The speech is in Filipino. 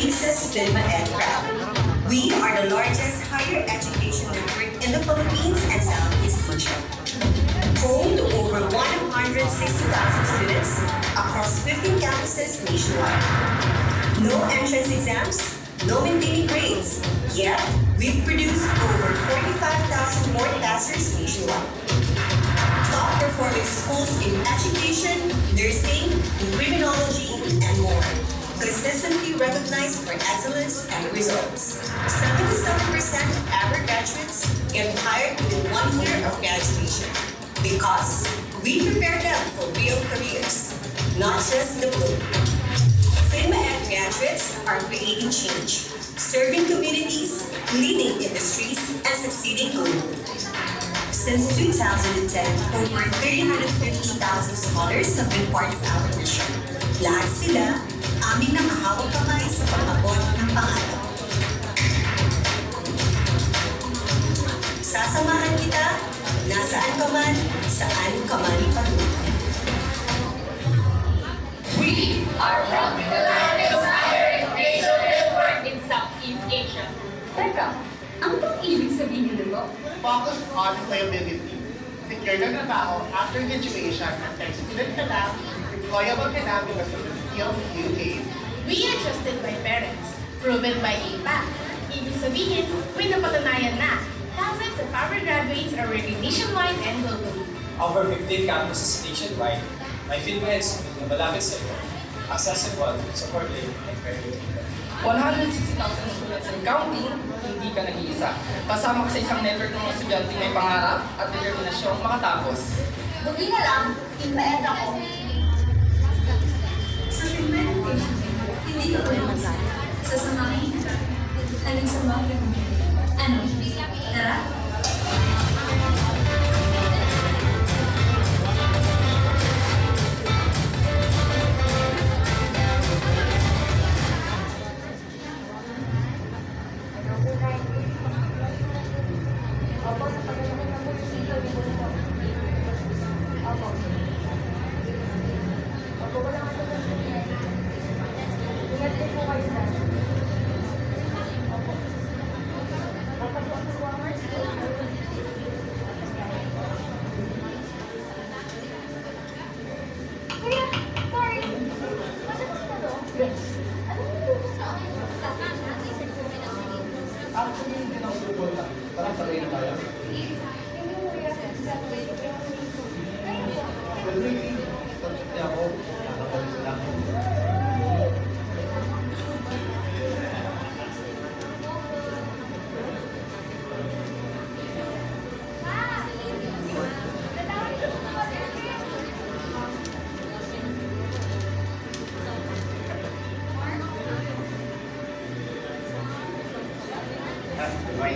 Lisa's Filma Ed. We are the largest higher education network in the Philippines and Southeast Asia. Home to over 160,000 students across 15 campuses nationwide. No entrance exams, no maintaining grades. Yet, we've produced over 45,000 more passers nationwide. Top performing schools in education, nursing, criminology, and more. Consistently recognized for excellence and results. 77% of our graduates get hired within one year of graduation. Because we prepare them for real careers, not just diploma. FINMA and graduates are creating change, serving communities, leading industries, and succeeding globally. Since 2010, over 350,000 scholars have been part of our mission. Lahat sila, aming nakahawag kamay sa pag-abot ng pangarap. Sasamahan kita, nasaan ka man, saan ka man patungo. We are from the largest higher education network in Southeast Asia. Teka, ano bang ibig sabihin nito? focus on employability. Secure na trabaho after graduation at kahit student ka na, employable ka na because of the you gain. We are trusted by parents, proven by APAC. Ibig sabihin, may napatunayan na. Thousands of our graduates are working nationwide and globally. Over 15 campuses nationwide, may PhilMed School na malapit sa iyo, accessible, supportive, and very 160,000 students and counting, hindi ka nag-iisa. Kasama ka sa isang network ng mga estudyante may pangarap at determinasyong makatapos. Buti na lang, inmaed ako. Sa hindi ka ulit Sasamahin kita. Hanggang sa mga Ano? Actually, hindi na ako. Parang sabay na tayo. Well,